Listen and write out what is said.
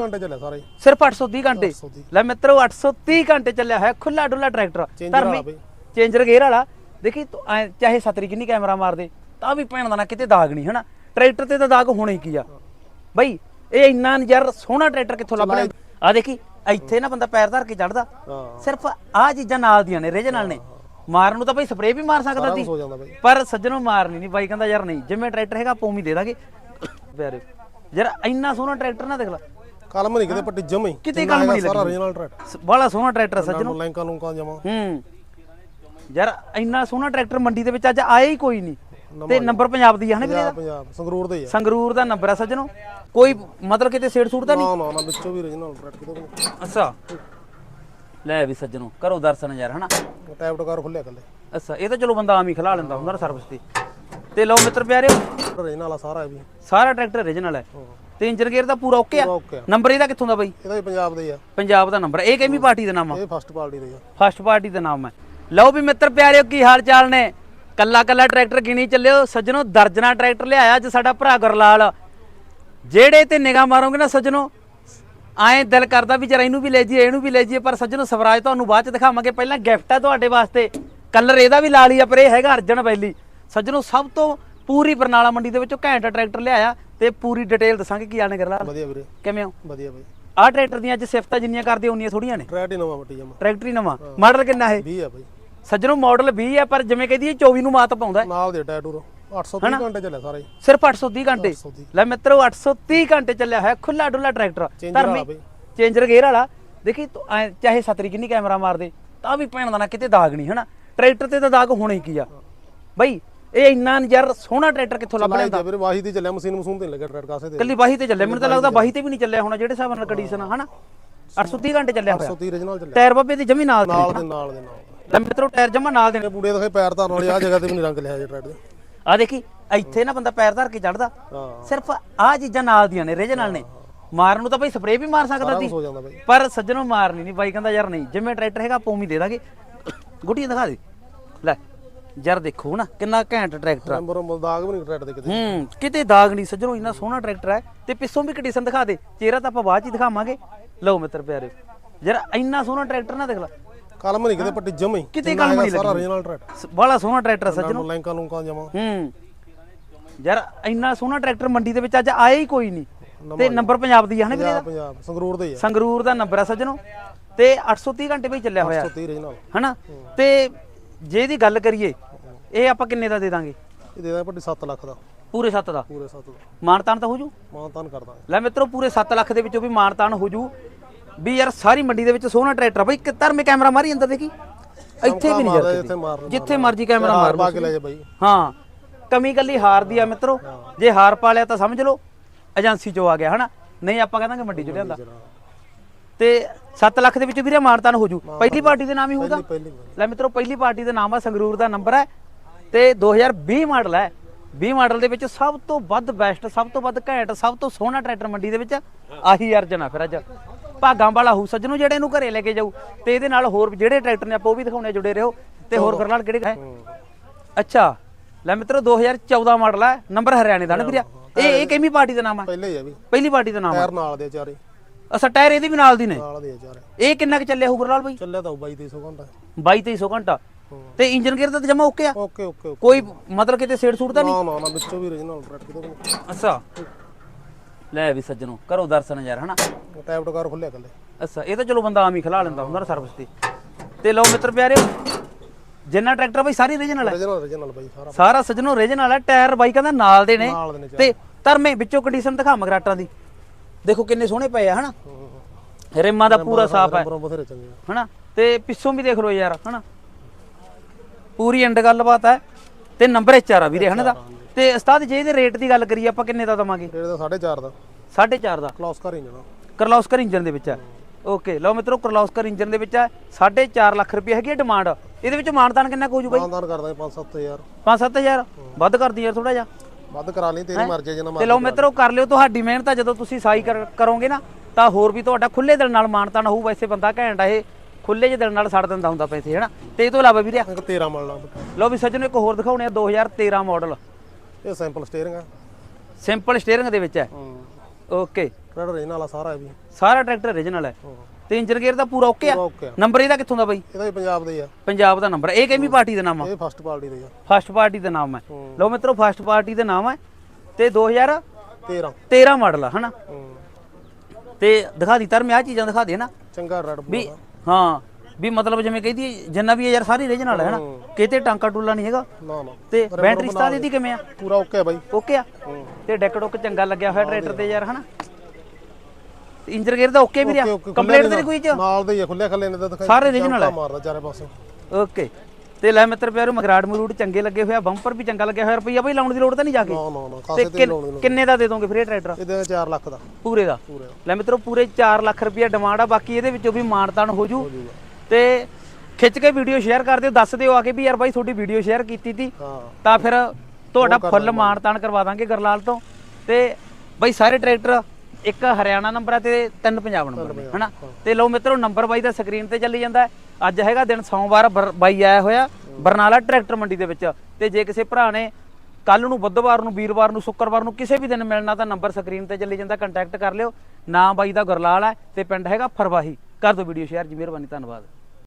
ਘੰਟੇ ਚੱਲਿਆ ਸਾਰੇ। ਸਿਰਫ 830 ਘੰਟੇ। 830 ਲੈ ਮਿੱਤਰੋ 830 ਘੰਟੇ ਚੱਲਿਆ ਹੋਇਆ ਖੁੱਲਾ ਡੁੱਲਾ ਟਰੈਕਟਰ। Changer ਵਾਲਾ ਬਈ। ਚੇਂਜਰ ਗੇਅਰ ਵਾਲਾ। ਦੇਖੀ ਤੂੰ ਐਂ ਚਾਹੇ ਸਤਰੀ ਕਿੰਨੀ ਕੈਮਰਾ ਮਾਰਦੇ ਤਾਂ ਵੀ ਭੈਣ ਦਾ ਨਾ ਕਿਤੇ ਦਾਗ ਨਹੀਂ ਹਨਾ? ਟਰੈਕਟਰ ਤੇ ਤਾਂ ਦਾਗ ਹੋਣਾ ਹੀ ਕੀ ਆ? ਬਈ ਇਹ ਇੰਨਾ ਯਾਰ ਸੋਹਣਾ ਟਰੈਕਟਰ ਕਿੱਥੋਂ ਲੱਭਣਾ ਆ ਦੇਖੀ ਇੱਥੇ ਨਾ ਬੰਦਾ ਪੈਰ ਧਰ ਕੇ ਚੜਦਾ ਹਾਂ। ਸਿਰਫ ਆ ਚੀਜ਼ਾਂ ਨਾਲ ਦੀਆਂ ਨੇ ਰੀਜਨਲ ਨੇ। ਮਾਰਨ ਨੂੰ ਤਾਂ ਬਈ ਸਪਰੇਅ ਵੀ ਮਾਰ ਸਕਦਾ ਸਾਰਾ ਸੀ। ਕੁਝ ਹੋ ਜਾਂਦਾ ਬਾਈ। ਪਰ ਸੱਜਣੋਂ ਮਾਰਨੀ ਨਹੀਂ ਬਾਈ ਕਹਿੰਦਾ ਯਾਰ ਨਹੀਂ ਜਿਵੇਂ ਟਰੈਕਟਰ ਹੈਗਾ ਪੋਮੀ ਦੇ ਦਾਂਗੇ। ਪਿਆਰੇ ਯਾਰ ਇੰਨਾ ਸੋਹਣਾ ਟਰੈਕਟਰ ਨਾ ਦੇਖ ਲੈ। ਕਲਮ ਨਹੀਂ ਕਿਤੇ ਪੱਟੀ ਜਮੇ ਕਿਤੇ ਕਲਮ ਨਹੀਂ ਸਾਰਾ ਲੱਗੀ। ਰੀਜਨਲ ਟਰੈਕਟਰ ਬੜਾ ਸੋਹਣਾ ਟਰੈਕਟਰ ਸੱਜਣੋਂ। ਨੂੰ ਲੈਂਕਾਂ ਲੂੰਕਾਂ ਜਮਾ। ਹੂੰ। ਯਾਰ ਇੰਨਾ ਸੋਹਣਾ ਟਰੈਕਟਰ ਮੰਡੀ ਦੇ ਵਿੱਚ ਅੱਜ ਆਇਆ ਹੀ ਕੋਈ ਨਹੀਂ। ਤੇ ਨੰਬਰ ਪੰਜਾਬ ਦੀ ਹੈ ਨਾ ਵੀਰੇ ਪੰਜਾਬ ਸੰਗਰੂਰ ਦੇ ਹੀ ਆ। ਸੰਗਰੂਰ ਦਾ ਨੰਬਰ ਆ ਸੱਜਣੋ। ਕੋਈ ਮਤਲਬ ਕਿਤੇ ਸੇੜ ਸੂਟ ਤਾਂ ਨਹੀਂ? ਨਾ ਨਾ ਨਾ ਵਿੱਚੋਂ ਵੀ ਰੀਜਨਲ ਟਰੈਕਟਰ ਕਿਤੇ ਵੀ ਨਹੀਂ। ਅੱਛਾ। ਲੈ ਵੀ ਸੱਜਣੋ ਕਰੋ ਦਰਸ਼ਨ ਯਾਰ ਹਨਾ ਟੈਪ ਟਕਾਰ ਖੁੱਲਿਆ ਕੱਲੇ ਅੱਛਾ ਇਹ ਤਾਂ ਚਲੋ ਬੰਦਾ ਆਮ ਹੀ ਖਲਾ ਲੈਂਦਾ ਹੁੰਦਾ ਨਾ ਸਰਵਿਸ ਤੇ। ਤੇ ਲਓ ਮਿੱਤਰ ਪਿਆਰਿਓ। ਰੀਜਨਲ ਵਾਲਾ ਸਾਰਾ ਇਹ ਵੀ। ਸਾਰਾ ਟਰੈਕਟਰ ਓਰੀਜਨਲ ਹੈ। ਤੇ ਇੰਜਨ ਗੇਅਰ ਦਾ ਪੂਰਾ ਓਕੇ ਆ? ਓਕੇ ਨੰਬਰ ਇਹਦਾ ਕਿੱਥੋਂ ਦਾ ਬਈ? ਇਹਦਾ ਵੀ ਪੰਜਾਬ ਦੇ ਹੀ ਆ। ਪੰਜਾਬ ਦਾ ਨੰਬਰ ਇਹ ਕਿਹੜੀ ਪਾਰਟੀ ਦਾ ਨਾਮ ਆ? ਇਹ ਫਸਟ ਪਾਰਟੀ ਦੇ ਆ। ਫਸਟ ਪਾਰਟੀ ਦਾ ਨਾਮ ਹੈ ਲਓ ਵੀ ਮਿੱਤਰ ਪਿਆਰਿਓ ਕੀ ਹਾਲ ਚਾਲ ਨੇ? ਕੱਲਾ ਕੱਲਾ ਟਰੈਕਟਰ ਗਿਣੀ ਚੱਲਿਓ। ਸੱਜਣੋ ਦਰਜਨਾ ਟਰੈਕਟਰ ਲਿਆਇਆ ਅੱਜ ਸਾਡਾ ਭਰਾ ਗੁਰਲਾਲ। ਜਿਹੜੇ ਤੇ ਨਿਗਾਹ ਮਾਰੋਗੇ ਨਾ ਸੱਜਣੋ ਐਂ ਦਿਲ ਕਰਦਾ ਵੀ ਜਰਾ ਇਹਨੂੰ ਵੀ ਲੈ ਜੀਏ ਇਹਨੂੰ ਵੀ ਲੈ ਜੀਏ ਪਰ ਸੱਜਣੋ ਸਵਰਾਜ ਤੁਹਾਨੂੰ ਬਾਅਦ ਚ ਦਿਖਾਵਾਂਗੇ। ਪਹਿਲਾਂ ਗਿਫਟ ਹੈ ਤੁਹਾਡੇ ਵਾਸਤੇ। ਕਲਰ ਇਹਦਾ ਵੀ ਲਾਲ ਹੀ ਆ ਪਰ ਇਹ ਹੈਗਾ ਅਰਜਨ ਵੈਲੀ ਸੱਜਣੋ ਸਭ ਤੋਂ ਪੂਰੀ ਬਰਨਾਲਾ ਮੰਡੀ ਦੇ ਵਿੱਚੋਂ ਘੈਂਟ ਟਰੈਕਟਰ ਲਿਆਇਆ ਤੇ ਪੂਰੀ ਡਿਟੇਲ ਦੱਸਾਂਗੇ ਕੀ ਆਣੇ ਗੁਰਲਾਲ ਵਧੀਆ ਵੀਰੇ। ਕਿਵੇਂ ਹੋ? ਵਧੀਆ ਬਾਈ। ਆਹ ਟਰੈਕਟਰ ਦੀਆਂ ਅੱਜ ਸਿਫਤਾਂ ਜਿੰਨੀਆਂ ਕਰਦੇ ਉਨੀਆਂ ਥੋੜੀਆਂ ਨੇ। ਟਰੈਕਟ ਹੀ ਨਵਾਂ ਮੱਟੀ ਜਮਾ। ਟਰੈਕਟਰ ਹੀ ਨਵਾਂ। ਮਾਡਲ ਕਿੰਨਾ ਹੈ 20 ਆ ਬਾਈ। ਸੱਜਣੋਂ ਮਾਡਲ 20 ਹੈ ਪਰ ਜਿਵੇਂ ਕਹਦੀ 24 ਨੂੰ ਮਾਤ ਪਾਉਂਦਾ ਹੈ। ਨਾਲ ਦੇ ਟੈਟੂਰ 830 ਘੰਟੇ ਚੱਲਿਆ ਸਾਰੇ। ਸਿਰਫ 830 ਘੰਟੇ। 830 ਲੈ ਮਿੱਤਰੋ 830 ਘੰਟੇ ਚੱਲਿਆ ਹੋਇਆ ਖੁੱਲਾ ਡੁੱਲਾ ਟਰੈਕਟਰ ਬਈ। ਚੇਂਜਰ ਗੇਅਰ ਵਾਲਾ। ਦੇਖੀ ਚਾਹੇ ਸਤਰੀ ਕਿੰਨੀ ਕੈਮਰਾ ਮਾਰਦੇ ਤਾਂ ਵੀ ਭੈਣ ਦਾ ਨਾ ਕਿਤੇ ਦਾਗ ਨਹੀਂ ਹਨਾ? ਟਰੈਕਟਰ ਤੇ ਤਾਂ ਦਾਗ ਹੋਣਾ ਹੀ ਕੀ ਆ? ਬਈ ਇਹ ਇੰਨਾ ਯਾਰ ਸੋਹਣਾ ਟਰੈਕਟਰ ਕਿੱਥੋਂ ਲੱਭ ਜਾ ਵੀਰੇ ਵਾਹੀ ਦੀ ਚੱਲਿਆ ਮਸ਼ੀਨ ਮਸੂਨ ਤੇ ਨੀ ਲੱਗਿਆ ਟਰੈਕਟ ਕਾਸੇ ਤੇ। ਕੱਲੀ ਬਾਹੀ ਤੇ ਚੱਲਿਆ ਮੈਨੂੰ ਤਾਂ ਲੱਗਦਾ ਬਾਹੀ ਤੇ ਵੀ ਨਹੀਂ ਚੱਲਿਆ ਹੋਣਾ ਜਿਹੜੇ ਹਿਸਾਬ ਨਾਲ ਕੰਡੀਸ਼ਨ ਆ ਹਨਾ? 830 ਘੰਟੇ ਚੱਲਿਆ ਹੋਇਆ। 830 ਰੀਜਨਲ ਚੱਲਿਆ। ਟਾਇਰ ਬੱਬੇ ਦੀ ਜਮੀ ਨਾਲ ਦੇ ਨਾਲ ਦੇ ਨਾਲ ਦੇ। ਨਾਲ ਲੈ ਮਿੱਤਰੋ ਟਾਇਰ ਜਮਾ ਨਾਲ ਦੇ। ਬੂੜੇ ਦਿਖੇ ਪੈਰ ਧਰਨ ਵਾਲੀ ਆ ਜਗ੍ਹਾ ਤੇ ਵੀ ਨਹੀਂ ਰੰਗ ਲਿਆ ਜੇ ਟਰੈਕਟ ਦੇ। ਆ ਦੇਖੀ ਇੱਥੇ ਨਾ ਬੰਦਾ ਪੈਰ ਧਰ ਕੇ ਚੜਦਾ। ਸਿਰਫ ਆ ਚੀਜ਼ਾਂ ਨਾਲ ਦੀਆਂ ਨੇ ਰੀਜਨਲ ਨੇ। ਮਾਰਨ ਨੂੰ ਤਾਂ ਬਈ ਸਪਰੇਅ ਵੀ ਮਾਰ ਸਕਦਾ ਸੀ। ਪਰ ਸੱਜਣੋਂ ਮਾਰਨੀ ਨਹੀਂ ਬਾਈ ਕਹਿੰਦਾ ਯਾਰ ਨਹੀਂ ਜਿਵੇਂ ਟਰੈਕਟਰ ਹੈਗਾ ਪੋਮੀ ਦੇ ਦਾਂਗੇ। ਗੁੱਡੀਆਂ ਦਿਖਾ ਦੇ। ਲੈ। ਯਾਰ ਦੇਖੋ ਨਾ ਕਿੰਨਾ ਘੈਂਟ ਟਰੈਕਟਰ ਆ। ਨੰਬਰ ਦਾਗ ਵੀ ਨਹੀਂ ਟਰੈਕਟ ਦੇ ਕਿਤੇ। ਹੂੰ ਕਿਤੇ ਦਾਗ ਨਹੀਂ ਸੱਜਣੋਂ ਇੰਨਾ ਸੋਹਣਾ ਟਰੈਕਟਰ ਹੈ ਤੇ ਪਿੱਛੋਂ ਵੀ ਕੰਡੀਸ਼ਨ ਦਿਖਾ ਦੇ ਚਿਹਰਾ ਤਾਂ ਆਪਾਂ ਬਾਅਦ ਚ ਹੀ ਦਿਖਾਵਾਂਗੇ। ਲਓ ਮਿੱਤਰ ਪਿਆਰੇ ਯਾਰ ਇੰਨਾ ਸੋਹਣਾ ਟਰੈਕਟਰ ਨਾ ਦੇਖ ਲੈ। ਕਲਮ ਨਹੀਂ ਕਿਤੇ ਪੱਟੀ ਜਮੇ ਕਿਤੇ ਕਲਮ ਨਹੀਂ ਸਾਰਾ। ਰੀਜਨਲ ਟਰੈਕਟ ਬੜਾ ਸੋਹਣਾ ਟਰੈਕਟਰ ਸੱਜਣੋਂ। ਨੂੰ ਲੈਂਕਾਂ ਲੂੰਕਾਂ ਜਮਾ। ਹੂੰ ਯਾਰ ਇੰਨਾ ਸੋਹਣਾ ਟਰੈਕਟਰ ਮੰਡੀ ਦੇ ਵਿੱਚ ਅੱਜ ਆਇਆ ਹੀ ਕੋਈ ਨਹੀਂ। ਤੇ ਨੰਬਰ ਪੰਜਾਬ ਦੀ ਹੈ ਨਾ ਵੀਰੇ ਪੰਜਾਬ ਪੰਜਾਬ ਸੰਗਰੂਰ ਦੇ ਹੀ ਆ। ਸੰਗਰੂਰ ਦਾ ਨੰਬਰ ਆ ਸੱਜਣੋ। ਤੇ 830 ਘੰਟੇ ਵਿੱਚ ਚੱਲਿਆ ਹੋਇਆ। 830 ਰੀਜਨਲ ਹਨਾ? ਤੇ ਜੇ ਇਹਦੀ ਗੱਲ ਕਰੀਏ ਇਹ ਆਪਾਂ ਕਿੰਨੇ ਦਾ ਦੇ ਦਾਂਗੇ? ਇਹ ਦੇ ਦਾਂ ਪੱਟੀ 7 ਲੱਖ ਦਾ। ਪੂਰੇ 7 ਦਾ? ਪੂਰੇ 7 ਦਾ। ਮਾਨਤਾਨ ਤਾਂ ਹੋ ਜੂ? ਮਾਨ ਤਾਨ ਕਰਦਾ। ਲੈ ਮਿੱਤਰੋ ਪੂਰੇ 7 ਲੱਖ ਦੇ ਵਿੱਚੋਂ ਵੀ ਮਾਨਤਾਨ ਹੋ ਜੂ। ਵੀ ਯਾਰ ਸਾਰੀ ਮੰਡੀ ਦੇ ਵਿੱਚ ਸੋਹਣਾ ਟਰੈਕਟਰ ਬਈ ਕਿੱਧਰ ਮੇ ਕੈਮਰਾ ਮਾਰੀ ਅੰਦਰ ਦੇਖੀ? ਇੱਥੇ ਵੀ ਨਹੀਂ ਲੈਂਦਾ। ਜਿੱਥੇ ਮਰਜ਼ੀ ਕੈਮਰਾ ਮਾਰ ਪਾ ਕੇ ਲੈ ਜਾ ਬਾਈ। ਹਾਂ ਕਮੀ ਕੱਲੀ ਹਾਰ ਦੀ ਆ ਮਿੱਤਰੋ। ਜੇ ਹਾਰ ਪਾ ਲਿਆ ਤਾਂ ਸਮਝ ਲਓ ਏਜੰਸੀ ਚੋਂ ਆ ਗਿਆ ਹਨਾ? ਨਹੀਂ ਆਪਾਂ ਕਹਿੰਦਾਂਗੇ ਮੰਡੀ ਚ ਲਿਆਂਦਾ। ਤੇ 7 ਲੱਖ ਦੇ ਵਿੱਚ ਵੀਰੇ ਮਾਨਤਾਨ ਹੋ ਜੂ। ਪਹਿਲੀ ਪਾਰਟੀ ਦੇ ਨਾਮ ਹੀ ਹੋਊਗਾ। ਲੈ ਮਿੱਤਰੋ ਪਹਿਲੀ ਪਾਰਟੀ ਦਾ ਨਾਮ ਆ ਸੰਗਰੂਰ ਦਾ ਨੰਬਰ ਹੈ ਤੇ 2020 ਮਾਡਲ ਹੈ। 20 ਮਾਡਲ ਦੇ ਵਿੱਚ ਸਭ ਤੋਂ ਵੱਧ ਬੈਸਟ ਸਭ ਤੋਂ ਵੱਧ ਘੈਂਟ ਸਭ ਤੋਂ ਸੋਹਣਾ ਟਰੈਕਟਰ ਮੰਡੀ ਦੇ ਵਿੱਚ ਆਹੀ ਅਰਜਨ ਆ ਫਿਰ ਅੱਜ। ਭਾਗਾਂ ਵਾਲਾ ਹੂ ਸੱਜਣੋ ਜਿਹੜੇ ਇਹਨੂੰ ਘਰੇ ਲੈ ਕੇ ਜਾਊ ਤੇ ਇਹਦੇ ਨਾਲ ਹੋਰ ਜਿਹੜੇ ਟਰੈਕਟਰ ਨੇ ਆਪਾਂ ਉਹ ਵੀ ਦਿਖਾਉਣੇ ਜੁੜੇ ਰਹੋ ਤੇ ਹੋਰ ਕਰਨ ਨਾਲ ਕਿਹੜੇ ਹੈ ਅੱਛਾ ਲੈ ਮਿੱਤਰੋ 2014 ਮਾਡਲ ਹੈ ਨੰਬਰ ਹਰਿਆਣੇ ਦਾ ਨਾ ਵੀਰੇ ਇਹ ਇਹ ਕਿੰਨੀ ਪਾਰਟੀ ਦਾ ਨਾਮ ਹੈ ਪਹਿਲੇ ਹੀ ਆ ਵੀ। ਪਹਿਲੀ ਪਾਰਟੀ ਦਾ ਨਾਮ ਹੈ ਟਾਇਰ ਨਾਲ ਦੇ ਚਾਰੇ। ਅਸਾ ਟਾਇਰ ਇਹਦੇ ਵੀ ਨਾਲ ਦੀ ਨੇ? ਨਾਲ ਦੇ ਚਾਰੇ। ਇਹ ਕਿੰਨਾ ਕੁ ਚੱਲਿਆ ਹੋਊ ਗੁਰਲਾਲ ਬਾਈ? ਚੱਲਿਆ ਤਾਂ 2200 ਘੰਟਾ। 22 2300 ਘੰਟਾ। ਤੇ ਇੰਜਨ ਗੇਅਰ ਤਾਂ ਜਮਾ ਓਕੇ ਆ? Okay okay okay. ਕੋਈ ਮਤਲਬ ਕਿਤੇ ਸੇੜ ਸੂਟ ਤਾਂ ਨਹੀਂ? ਨਾ ਨਾ ਨਾ ਵਿੱਚੋਂ ਵੀ ਰੀਜਨਲ ਟਰੈਕਟ ਕਿਤੇ ਨਹੀਂ। ਅੱਛਾ। ਲੈ ਵੀ ਸੱਜਣੋ ਕਰੋ ਦਰਸ਼ਨ ਯਾਰ ਹਨਾ? ਟੈਪ ਟਕਾਰ ਖੁੱਲਿਆ ਕੱਲੇ ਅੱਛਾ ਇਹ ਤਾਂ ਚਲੋ ਬੰਦਾ ਆਮ ਹੀ ਖਲਾ ਲੈਂਦਾ ਹੁੰਦਾ ਨਾ ਸਰਵਿਸ ਤੇ। ਤੇ ਲਓ ਮਿੱਤਰ ਪਿਆਰਿਓ ਜਿੰਨਾ ਟਰੈਕਟਰ ਬਾਈ ਸਾਰੀ ਰੀਜਨਲ ਹੈ ਰੀਜਨਲ ਰੀਜਨਲ ਬਾਈ ਸਾਰਾ। ਸਾਰਾ ਸੱਜਣੋ ਰੀਜਨਲ ਹੈ ਟਾਇਰ ਬਾਈ ਕਹਿੰਦਾ ਨਾਲ ਦੇ ਨੇ। ਨਾਲ ਦੇ ਨੇ ਚਾਰੇ। ਤੇ ਧਰਮੇ ਵਿੱਚੋਂ ਕੰਡੀਸ਼ਨ ਦਿਖਾ ਮਗਰਾਟਾਂ ਦੀ। ਦੇਖੋ ਕਿੰਨੇ ਸੋਹਣੇ ਪਏ ਆ ਹਨਾ? ਰਿਮਾਂ ਦਾ ਪੂਰਾ ਸਾਫ਼ ਹੈ ਨੰਬਰ ਬਥੇਰੇ ਚੰਗੇ ਆ। ਹਨਾ? ਤੇ ਪਿੱਛੋਂ ਵੀ ਦੇਖ ਲਓ ਯਾਰ ਹਨਾ? ਪੂਰੀ ਐਂਡ ਗੱਲਬਾਤ ਹੈ। ਤੇ ਨੰਬਰ ਐਚ ਆ ਵੀਰੇ ਹਨਾ ਦਾ? ਤੇ ਉਸਤਾਦ ਜੇ ਇਹਦੇ ਰੇਟ ਦੀ ਗੱਲ ਕਰੀਏ ਆਪਾਂ ਕਿੰਨੇ ਦਾ ਦਵਾਂਗੇ? ਰੇਟ ਦਾ 4.5 ਦਾ। 4.5 ਦਾ। ਕਲੋਸ ਕਰ ਹੀ ਜਾਣਾ ਕਰਲੌਸਕਰ ਇੰਜਨ ਦੇ ਵਿੱਚ ਹੈ। ਓਕੇ ਲਓ ਮਿੱਤਰੋ ਕਰਲੌਸਕਰ ਇੰਜਨ ਦੇ ਵਿੱਚ ਹੈ। 4.5 ਲੱਖ ਰੁਪਏ ਹੈਗੀ ਡਿਮਾਂਡ ਇਹਦੇ ਵਿੱਚ ਮਾਨਦਾਨ ਕਿੰਨਾ ਕੁ ਹੋ ਜੂ ਬਾਈ? ਮਾਨਦਾਨ ਕਰਦਾ 5-7000 5-7000 ਵੱਧ ਕਰਦੀ ਯਾਰ ਥੋੜਾ ਜਿਹਾ। ਵੱਧ ਕਰਾ ਲਈ ਤੇਰੀ ਮਰਜ਼ੀ ਜਿੰਨਾ ਤੇ ਮਰਜ਼ੀ ਲਓ ਮਿੱਤਰੋ ਕਰ ਲਿਓ ਤੁਹਾਡੀ ਮਿਹਨਤ ਆ। ਜਦੋਂ ਤੁਸੀਂ ਸਾਈ ਕਰ- ਕਰੋਗੇ ਨਾ ਤਾਂ ਹੋਰ ਵੀ ਤੁਹਾਡਾ ਖੁੱਲੇ ਦਿਲ ਨਾਲ ਮਾਨਤਾਨ ਹੋਊ। ਵੈਸੇ ਬੰਦਾ ਘੈਂਟ ਆ ਇਹ। ਖੁੱਲੇ ਜਿਹੇ ਦਿਲ ਨਾਲ ਛੱਡ ਦਿੰਦਾ ਹੁੰਦਾ ਪੈਸੇ ਹਨਾ? ਤੇ ਇਹ ਤੋਂ ਇਲਾਵਾ ਵੀਰੇ ਇੱਕ 13 ਮਲਣਾ ਲਓ ਵੀ ਸੱਜਣੋ ਇੱਕ ਹੋਰ ਦਿਖਾਉਣੇ ਆ 2013 ਮਾਡਲ। ਇਹ ਸੈਂਪਲ ਸਟੀਅਰਿੰਗ ਆ। ਸਿੰਪਲ ਸਟੀਅਰਿੰਗ ਦੇ ਵਿੱਚ ਹੈ। ਓਕੇ ਰੈਡ ਰੇਨ ਵਾਲਾ ਸਾਰਾ ਹੈ ਵੀ। ਸਾਰਾ ਟਰੈਕਟਰ ਓਰੀਜਨਲ ਹੈ। ਤੇ ਇੰਜਨ ਗੇਅਰ ਦਾ ਪੂਰਾ ਓਕੇ ਆ? ਨੰਬਰ ਇਹਦਾ ਕਿੱਥੋਂ ਦਾ ਬਾਈ? ਇਹਦਾ ਪੰਜਾਬ ਦਾ ਹੀ ਆ। ਪੰਜਾਬ ਦਾ ਨੰਬਰ ਇਹ ਕਿਹੜੀ ਪਾਰਟੀ ਦਾ ਨਾਮ ਆ? ਇਹ ਫਸਟ ਪਾਰਟੀ ਦਾ ਹੀ ਆ। ਫਸਟ ਪਾਰਟੀ ਦਾ ਨਾਮ ਹੈ। ਲਓ ਮਿੱਤਰੋ ਫਸਟ ਪਾਰਟੀ ਦਾ ਨਾਮ ਹੈ। ਤੇ 2013 13 ਮਾਡਲ ਆ ਹਨਾ। ਤੇ ਦਿਖਾ ਦੀ ਧਰਮ ਆ ਚੀਜ਼ਾਂ ਦਿਖਾ ਦੇ ਨਾ ਚੰਗਾ ਰੈਡ ਵੀ ਹਾਂ ਵੀ ਮਤਲਬ ਜਿਵੇਂ ਕਹਿੰਦੀ ਜਿੰਨਾ ਵੀ ਹੈ ਯਾਰ ਸਾਰੀ ਰੀਜਨਲ ਹੈ ਹੂੰ। ਕਿਤੇ ਟਾਂਕਾ ਟੂਲਾ ਨਹੀਂ ਹੈਗਾ। ਨਾ ਨਾ। ਤੇ ਬੈਟਰੀ ਸਟਾਰ ਇਹਦੀ ਕਿਵੇਂ ਆ? ਪੂਰਾ ਓਕੇ ਆ ਬਾਈ। ਓਕੇ ਆ? ਤੇ ਡੈਕ ਡੁੱਕ ਚੰਗਾ ਲੱਗਿਆ ਹੋਇਆ ਟਰੈਕਟਰ ਤੇ ਯਾਰ ਹਨਾ? ਤੇ ਇੰਜਨ ਗੇਅਰ ਦਾ ਓਕੇ ਓਕੇ, ਓਕੇ, ਕੰਪਲੀਟ ਤੇ ਕੋਈ ਚ? ਨਾਲ ਦੇ ਹੀ ਆ ਖੁੱਲੇ ਖੱਲੇ ਨੇ ਤਾਂ ਦਿਖਾਈ। ਸਾਰੇ ਚੌਂਕਾ ਹੈ। ਮਾਰਦਾ ਚਾਰੇ ਪਾਸੇ। ਓਕੇ ਤੇ ਲੈ ਮਿੱਤਰ ਪਿਆਰੋ ਮਗਰਾੜ ਮਰੂੜ ਚੰਗੇ ਲੱਗੇ ਹੋਇਆ ਬੰਪਰ ਵੀ ਚੰਗਾ ਲੱਗਿਆ ਹੋਇਆ ਰੁਪਈਆ ਬਈ ਲਾਉਣ ਦੀ ਲੋੜ ਤਾਂ ਨਹੀਂ ਜਾ ਕੇ? ਨਾ ਨਾ ਨਾ ਤੇ ਖਾਸੇ ਤੇ ਕਿੰਨ- ਦਾ ਦੇ ਦੋਗੇ ਫਿਰ ਇਹ ਟਰੈਕਟਰ? ਇਹਦੇ 4 ਲੱਖ ਦਾ। ਪੂਰੇ ਦਾ? ਪੂਰੇ ਲੈ ਮਿੱਤਰੋ ਪੂਰੇ 4 ਲੱਖ ਰੁਪਈਆ ਡਿਮਾਂਡ ਆ ਬਾਕੀ ਇਹਦੇ ਵਿੱਚੋਂ ਵੀ ਮਾਨਤਾਨ ਹੋ ਜੂ। ਤੇ ਖਿੱਚ ਕੇ ਵੀਡੀਓ ਸ਼ੇਅਰ ਕਰ ਦਿਓ ਦੱਸ ਦਿਓ ਆ ਕੇ ਵੀ ਯਾਰ ਬਾਈ ਤੁਹਾਡੀ ਵੀਡੀਓ ਸ਼ੇਅਰ ਕੀਤੀ ਤੀ। ਤਾਂ ਫਿਰ ਤੁਹਾਡਾ ਫੁੱਲ ਮਾਨਤਾਨ ਕਰਵਾ ਦਾਂਗੇ ਗਰਲਾਲ ਤੋਂ। ਤੇ ਬਾਈ ਸਾਰੇ ਟਰੈਕਟਰ ਇੱਕ ਹਰਿਆਣਾ ਨੰਬਰ ਆ ਤੇ ਤਿੰਨ ਪੰਜਾਬ ਨੰਬਰ ਹਨਾ? ਤੇ ਲਓ ਮਿੱਤਰੋ ਨੰਬਰ ਬਾਈ ਦਾ ਸਕਰੀਨ ਤੇ ਚੱਲੀ ਜਾਂਦਾ। ਹੈ। ਅੱਜ ਹੈਗਾ ਦਿਨ ਸੋਮਵਾਰ, ਬਰ- ਬਾਈ ਆਇਆ ਹੋਇਆ, ਬਰਨਾਲਾ ਟਰੈਕਟਰ ਮੰਡੀ ਦੇ ਵਿੱਚ। ਤੇ ਜੇ ਕਿਸੇ ਭਰਾ ਨੇ ਕੱਲ ਨੂੰ, ਬੁੱਧਵਾਰ ਨੂੰ, ਵੀਰਵਾਰ ਨੂੰ, ਸ਼ੁੱਕਰਵਾਰ ਨੂੰ ਕਿਸੇ ਵੀ ਦਿਨ ਮਿਲਣਾ ਤਾਂ ਨੰਬਰ ਸਕਰੀਨ ਤੇ ਚੱਲੀ ਜਾਂਦਾ ਕੰਟੈਕਟ ਕਰ ਲਿਓ। ਨਾਮ ਬਾਈ ਦਾ ਗੁਰਲਾਲ ਹੈ ਤੇ ਪਿੰਡ ਹੈਗਾ ਫਰਵਾਹੀ। ਕਰ ਦਿਓ ਵੀਡੀਓ ਸ਼ੇਅਰ, ਜੀ ਮਿਹਰਬਾਨੀ, ਧੰਨਵਾਦ।